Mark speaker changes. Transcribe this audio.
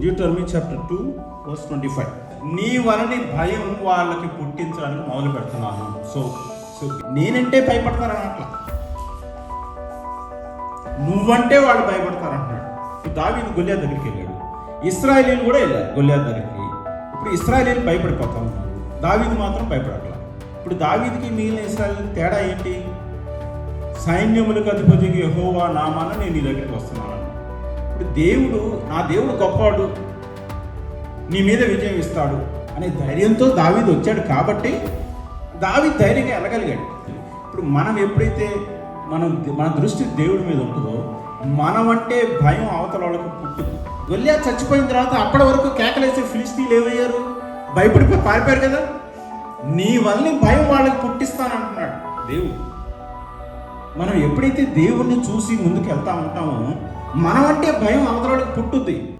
Speaker 1: Deuteronomy chapter two verse twenty five నీ వలని భయం వాళ్ళకి పుట్టించడానికి మొదలు పెడుతున్నాను. సో సో నేనంటే భయపడతాను అట్లా నువ్వంటే వాళ్ళు భయపడతారు అంటున్నాడు దావీదు గొల్లియా దగ్గరికి వెళ్ళాడు. ఇస్రాయలీలు కూడా వెళ్ళారు గొల్లియా దగ్గరికి. ఇప్పుడు ఇస్రాయలీలు భయపడిపోతా. ఉన్నారు దావీదు మాత్రం భయపడట్లా. ఇప్పుడు దావీదికి మిగిలిన ఇస్రాయల్ తేడా ఏంటి? సైన్యములకు అధిపతికి హోవా నామాన నేను నీ దగ్గరికి వస్తున్నాను. దేవుడు నా దేవుడు గొప్పవాడు నీ మీద విజయం ఇస్తాడు అనే ధైర్యంతో దావీదు వచ్చాడు కాబట్టి దావి ధైర్యంగా వెళ్ళగలిగాడు ఇప్పుడు మనం ఎప్పుడైతే మనం మన దృష్టి దేవుడి మీద ఉంటుందో మనం అంటే భయం అవతల వాళ్ళకు పుట్టుద్ది. వెళ్ళా చచ్చిపోయిన తర్వాత అప్పటి వరకు కేకలేసే ఫిలిస్తీన్లు ఏమయ్యారు? భయపడిపోయి పారిపోయారు కదా. నీ వల్ల భయం వాళ్ళకి పుట్టిస్తానంటున్నాడు దేవుడు. మనం ఎప్పుడైతే దేవుణ్ణి చూసి ముందుకు వెళ్తా ఉంటామో మనం అంటే భయం అవతలకి పుట్టుద్ది.